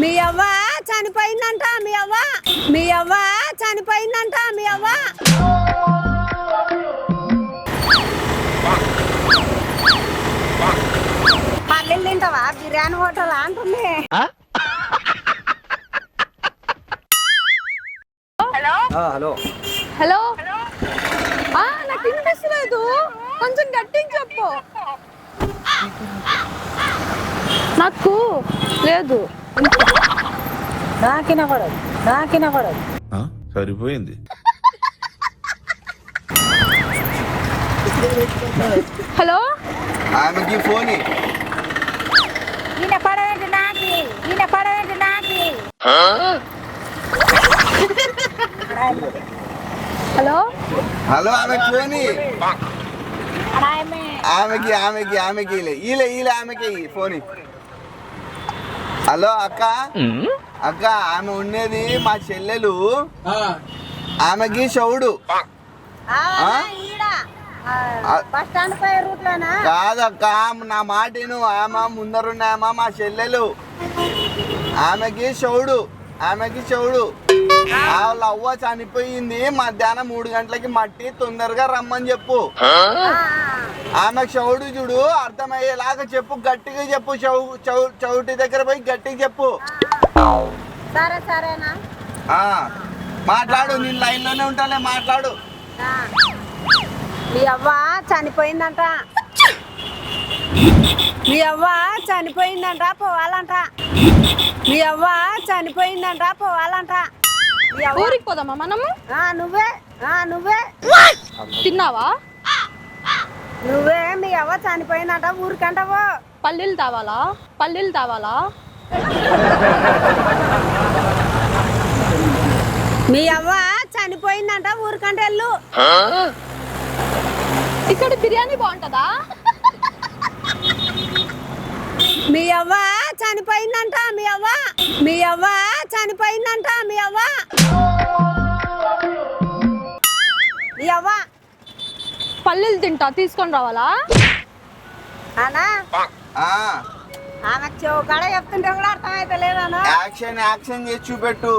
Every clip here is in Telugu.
మీ అవ్వ చనిపోయిందంట మీ అవ్వ. మీ అవ్వ చనిపోయిందంట మీ అవ్వ. పల్లెలు తింటావా? బిర్యానీ హోటల్ అంటుంది. హలో. హలో? ఆ, నాకు వినిపిస్తలేదు. కొంచెం గట్టిగా చెప్పు. నాకు లేదు. నాకిన పడదు నాకిన పడదు ఆ, సరిపోయింది. హలో? ఆమెకి ఫోన్. ఈయన పడవేంటి నాకి? ఈయన పడవేంటి నాకి? హలో? హలో ఆమెకి ఫోన్. ఆమెకి ఆమెకి ఆమెకి ఈలే ఈలే ఆమెకి ఫోన్. హలో అక్క. అక్క ఆమె ఉండేది మా చెల్లెలు. ఆమెకి శవుడు ఆ? బస్ స్టాండ్ పై రూట్ లోనా కాదక్క నా మాటను ఆమె ముందరున్న ఆమె మా చెల్లెలు. ఆమెకి శవుడు ఆమెకి శవుడు వాళ్ళ అవ్వ చనిపోయింది. మధ్యాహ్నం మూడు గంటలకి మట్టి తొందరగా రమ్మని చెప్పు. ఆమె చౌడు చూడు అర్థమయ్యేలాగా చెప్పు. గట్టిగా చెప్పు చౌ చౌ చౌటి దగ్గర పోయి గట్టిగా చెప్పు. సరే సరేనా? ఆ మాట్లాడు నేను లైన్లోనే ఉంటాలే మాట్లాడు. ఆ. మీ అవ్వ చనిపోయిందంట. మీ అవ్వ చనిపోయిందంట పోవాలంట. మీ అవ్వ చనిపోయిందంట పోవాలంట. ఊరికి పోదామా మనము? ఆ, నువ్వే ఆ, నువ్వే. తిన్నావా? నువ్వే మీ అవ్వ చనిపోయిందంట ఊరికంటావు పల్లీలు తావాలా? పల్లీలు తావాలా? మీ అవ్వ చనిపోయిందంట ఊరికంటే వెళ్ళు. ఇక్కడ బిర్యానీ బాగుంటుందా? మీ అవ్వ చనిపోయిందంట మీ అవ్వ. మీ అవ్వ చనిపోయిందంట మీ అవ్వ. మీ అవ్వ. పల్లీలు తింటా తీసుకొని రావాలా? అనా? ఆ. ఆమె చెవుకాడ చెప్తుంటే కూడా అర్థమైతే లేదనా? యాక్షన్ యాక్షన్ చేసి చూపెట్టు.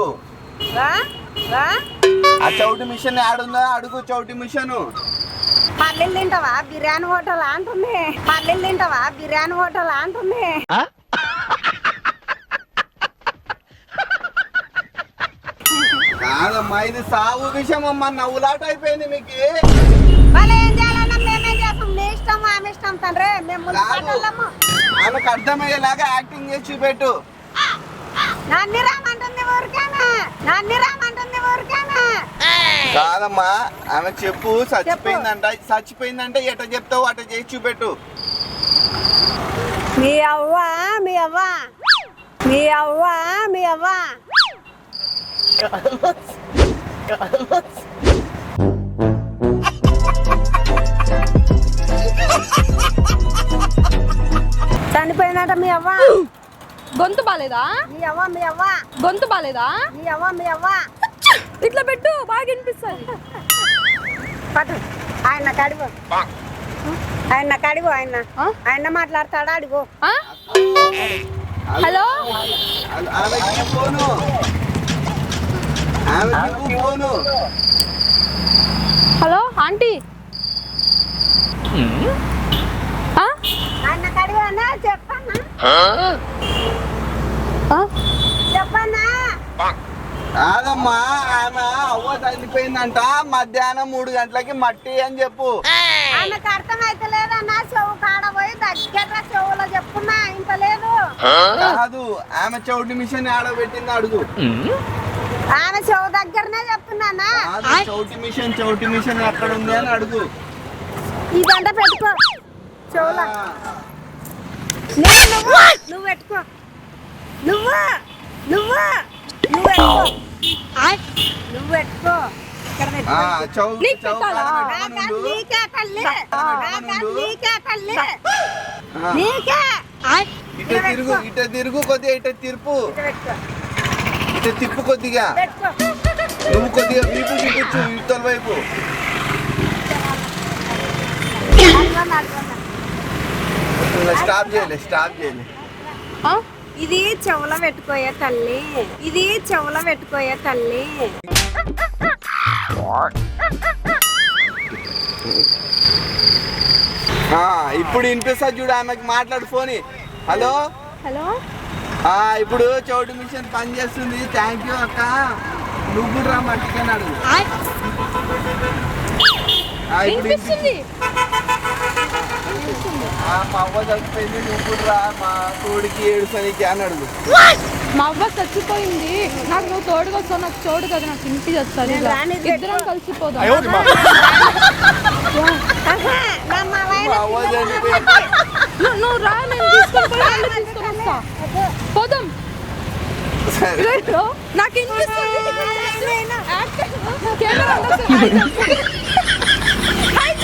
ఆ చౌటి మిషన్ ఆడుందా? అడుగు చౌటి మిషన్. పల్లెలు తింటావా? బిర్యానీ హోటల్ అంటుంది. పల్లెలు తింటావా? బిర్యానీ హోటల్ అంటుంది. కాదమ్మా ఇది సాగు విషయం అమ్మా నవ్వులాట అయిపోయింది మీకు. వాళ్ళు ఏం చేయాలన్నా మేమేం చేస్తాం? నీ ఇష్టం ఆమె ఇష్టం తండ్రి? మేము. ఆమెకు అర్థమయ్యేలాగా యాక్టింగ్ చేసి చూపెట్టు. నన్ను రామంటుంది ఊరికేనా? నన్ను రామంటుంది ఊరికేనా? కాదమ్మా ఆమె చెప్పు చచ్చిపోయిందంట. చచ్చిపోయిందంటే ఎట చెప్తావు? అట చేసి చూపెట్టు. మీ అవ్వ మీ అవ్వ. మీ అవ్వ మీ అవ్వ. చనిపోయిందంట మీ అవ్వ. గొంతు బాలేదా? మీ అవ్వ మీ అవ్వ. గొంతు బాలేదా? మీ అవ్వ మీ అవ్వ. ఇట్లా పెట్టు బాగా వినిపిస్తుంది. పట్టు. ఆయన కడిగో ఆయన కడిగో ఆయన? ఆయన మాట్లాడతాడా? అడిగో. ఆ? హలో? Hello aunty. ఆ? ఆయన కడిగో అన్నా చెప్పన్నా ఆ? చెప్పన్నా? కాదమ్మా ఆమె అవ్వ చనిపోయిందంట మధ్యాహ్నం మూడు గంటలకి మట్టి అని చెప్పు. ఆమెకు అర్థమైతే లేదన్నా చెవు కాడ పోయి దగ్గర చెవులో చెప్పున్నా ఇంత లేదు. కాదు ఆమె చౌటి మిషన్ ఆడబెట్టింది అడుగు. ఆమె చెవు దగ్గరనే చెప్తున్నానా? చౌటి మిషన్ చౌటి మిషన్ ఎక్కడ ఉంది అని అడుగు. ఇదంతా పెట్టుకో. చెవులో. నువ్వు నువ్వు పెట్టుకో. నువ్వు నువ్వు నువ్వు పెట్టుకో. నువ్వు పెట్టుకో. ఇట తిరుగు ఇట తిరుగు కొద్దిగా ఇట తిరుపు. ఇటు తిప్పు కొద్దిగా నువ్వు కొద్దిగా వీపు చూపించు యువతల వైపు. స్టాప్ చేయలే స్టాప్ చేయలే ఆ? ఇది చెవుల పెట్టుకోయే తల్లి. ఇది చెవుల పెట్టుకోయే తల్లి. ఆ, ఇప్పుడు వినిపిస్తా చూడు ఆమెకి మాట్లాడు ఫోన్. హలో? హలో? ఇప్పుడు చౌటు మిషన్ పని చేస్తుంది. థ్యాంక్ యూ అక్క. నువ్వు కూడా రా మట్టికని అడుగు. ఆ, ఇప్పుడు వినిపిస్తుంది? ఆ, మా అవ్వ చచ్చిపోయింది. నువ్వు రా. మా తోడికి ఏడుసనికి అని అడుగు. మా అవ్వ చచ్చిపోయింది. నాకు నువ్వు తోడుగా వస్తావు. నాకు చోడు కదా. నాకు ఇంటి చేస్తాను ఇద్దరం కలిసిపోదాం. నువ్వు- రా నేను తీసుకొని తీసుకొని వస్తా. పోదాం. నాకు? హాయ్. హాయ్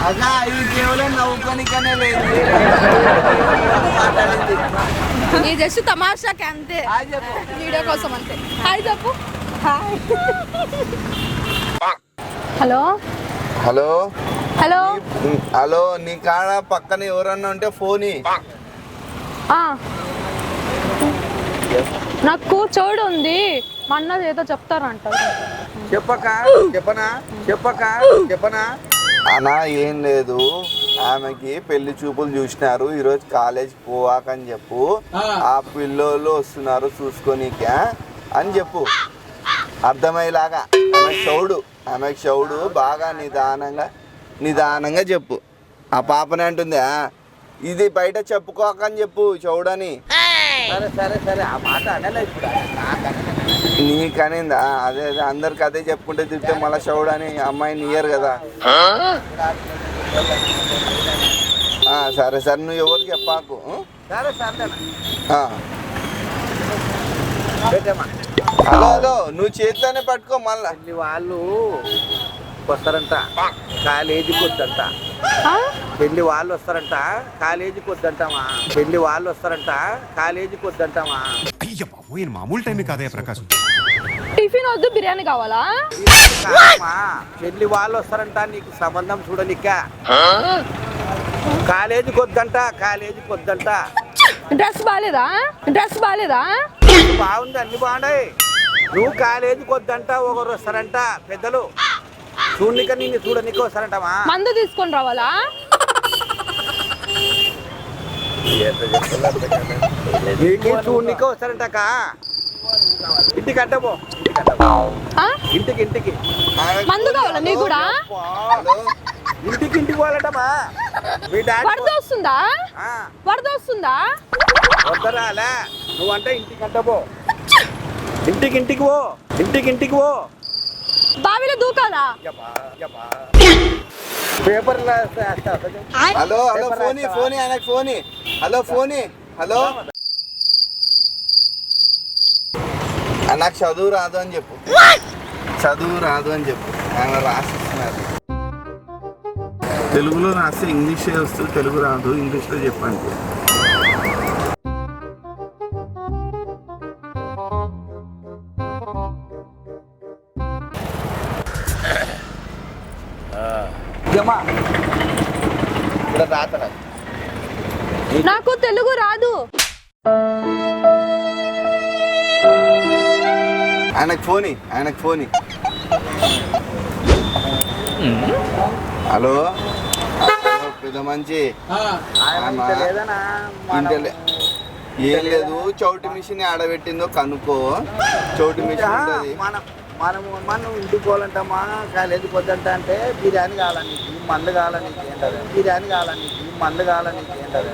హాయ్ హాయ్ ఇది కేవలం నవ్వుకోనికనే లేదు. ఇది జస్ట్ తమాషాకి అంతే. హాయ్ వీడియో కోసం అంతే. హాయ్ చెప్పు. Hello hello hello? హలో నీ కాడ పక్కన ఎవరన్నా ఉంటే ఫోన్. నాకు చోడు ఉంది. మా అన్న ఏదో చెప్తారంట. చెప్పక చెప్పనా చెప్పక చెప్పనా? అనా ఏం లేదు. ఆమెకి పెళ్ళి చూపులు చూసినారు. ఈరోజు కాలేజ్ పోవాకని చెప్పు. ఆ. పిల్లోళ్ళు వస్తున్నారు చూసుకోనీకా అని చెప్పు. అర్థమయ్యేలాగా. ఆమె షౌడు ఆమె షౌడు బాగా నిదానంగా నిదానంగా చెప్పు. ఆ పాపనే అంటుంది "ఆ, ఇది బయట చెప్పుకోకని చెప్పు చౌడని. సరే సరే సరే ఆ మాట అనలే ఇప్పుడు. నీకనిందా? అదే అదే అందరికి అదే చెప్పుకుంటే తింటే మళ్ళీ అని అమ్మాయిని ఇయ్యరు కదా. ఆ, సరే సరే నువ్వు ఎవరికి చెప్పాకు? సరే సరే ఆ. పెట్టమ్మా. హలో హలో నువ్వు చేతిలోనే పట్టుకో మళ్ళా. పెళ్ళి వాళ్ళు వస్తారంట. కాలేజీకి వద్దంట. ఆ? పెళ్ళి వాళ్ళు వస్తారంట. కాలేజీకి వద్దంటామా? పెళ్ళి వాళ్ళు వస్తారంట. కాలేజీకి వద్దంటామా? అయ్య ఈయన మామూలు టైం కాదయ్య ప్రకాశం. టిఫిన్ వద్దు బిర్యానీ కావాలా? పెళ్ళి వాళ్ళు వస్తారంట. నీకు సంబంధం చూడనిక్క కాలేజీకి వద్దంట. కాలేజీకి వద్దంట. డ్రెస్ బాగాలేదా డ్రెస్ బాగాలేదా బాగుంది అన్ని బాగున్నాయి. నువ్వు కాలేజీకి వద్దంట. ఒకరు వస్తారంట. పెద్దలు. చూడనిక నిన్ను చూడనిక వస్తారంటమా మందు తీసుకొని రావాలా? నీకు చూడనిక వస్తారంటక ఇంటికి అడ్డపో? ఇంటికి ఇంటికి. మందు కావాలా నీకు కూడా? ఇంటికి ఇంటికి పోవాలంటమా? మీ డాడీ వరద వస్తుందా? వరద వస్తుందా? వద్దరాలే నువ్వంటే ఇంటికి అడ్డపో ఇంటికి ఇంటికి పో. ఇంటికి ఇంటికి పో. బావిలో దూకాలా? పేపర్లో హలో హలో ఫోన్ ఫోన్ ఆయనకు ఫోన్. Hello phone hello. నాకు చదువు రాదు అని చెప్పు. చదువు రాదు అని చెప్పు. ఆయన రాసిస్తున్నారు. తెలుగులో రాస్తే ఇంగ్లీష్ వస్తుంది తెలుగు రాదు ఇంగ్లీష్లో చెప్పండి. నాకు తెలుగు రాదు. ఆయనకు ఫోన్ ఆయనకు ఫోన్. హలో? పెద్ద మంచి. ఏం లేదు చౌటి మిషన్ ఆడబెట్టిందో కనుక్కో. చౌటి మిషన్ మనము మనం ఇంటికి పోవాలంటమ్మా కాలేజీకి వద్దంట అంటే బిర్యానీ కావాలని మందు కావాలని ఏంటది? బిర్యానీ కావాలని మందు కావాలని ఏంటది?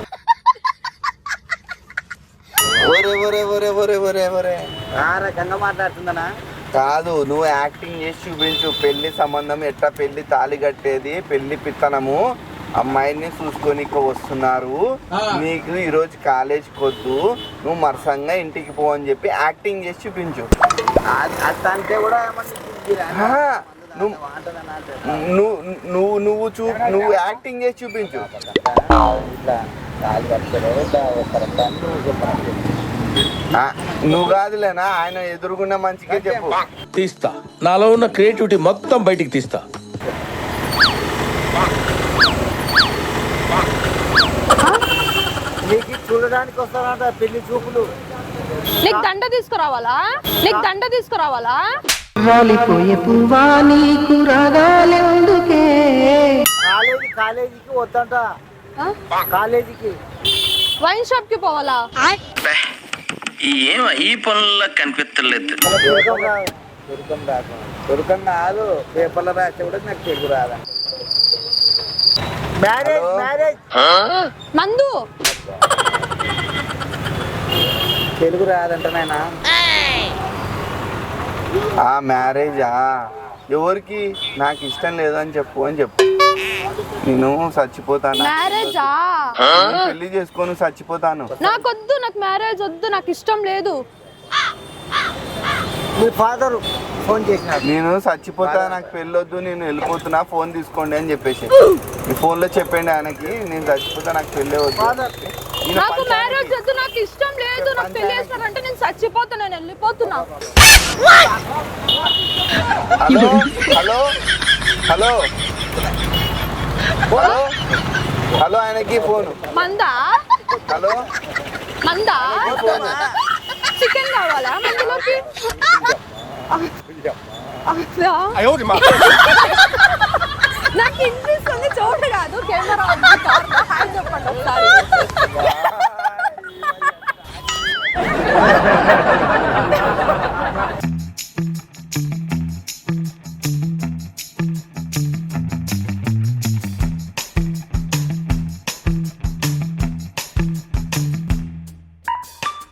ఒరే ఒరే ఒరే ఒరే ఒరే ఒరే. ఆ రకంగా మాట్లాడుతుందనా? కాదు నువ్వు యాక్టింగ్ చేసి చూపించు. పెళ్ళి సంబంధం ఎట్లా? పెళ్ళి తాళి కట్టేది పెళ్ళి పిత్తనము. అమ్మాయిని చూసుకోనికి వస్తున్నారు. నీకు ఈరోజు కాలేజీకి వద్దు నువ్వు మరసంగా ఇంటికి పో అని చెప్పి యాక్టింగ్ చేసి చూపించు. అంటే కూడా నువ్వు. నువ్వు నువ్వు చూ నువ్వు యాక్టింగ్ చేసి చూపించు. నువ్వు కాదులేనా? ఆయన ఎదురుగున్న మంచిగా చెప్పు. తీస్తా. నాలో ఉన్న క్రియేటివిటీ మొత్తం బయటికి తీస్తా. చూడడానికి వస్తారంట పెళ్ళి చూపులు? నీకు దండ తీసుకురావాలా? నీకు దండ తీసుకురావాలా? రాలిపోయే పువ్వా నీకు రాగాలెందుకే కాలేజీ కాలేజీకి వద్దంట. కాలేజీకి. వైన్ షాప్కి పోవాలా? ఏం ఈ పనుల్లో కనిపించలేదు దొరకం రాదు దొరకం రాదు పేపర్లో రాస్తే కూడా నాకు తెలుగు రాదా మ్యారేజ్ మ్యారేజ్ నందు తెలుగు రాదంట నాయనా. ఆ మ్యారేజా? ఎవరికి? నాకు ఇష్టం లేదని చెప్పు అని చెప్పు. నేను చచ్చిపోతాను? మ్యారేజా? పెళ్ళి చేసుకొని చచ్చిపోతాను. నాకొద్దు నాకు మ్యారేజ్ వద్దు నాకు ఇష్టం లేదు. మీ ఫాదర్ ఫోన్ చేసినారు. నేను చచ్చిపోతా నాకు పెళ్ళొద్దు నేను వెళ్ళిపోతున్నా ఫోన్ తీసుకోండి అని చెప్పేసి. ఈ ఫోన్లో చెప్పండి ఆయనకి నేను చచ్చిపోతా నాకు పెళ్ళే వద్దు. నాకు మ్యారేజ్ వద్దు నాకు ఇష్టం లేదు నాకు పెళ్ళి చేసినారంటే నేను చచ్చిపోతా నేను వెళ్ళిపోతున్నా. Hello hello. Hello hello. Hello. ఆయనకి ఫోన్. మందా? హలో. మందా? చికెన్ కావాలా మందులోకి? అదా?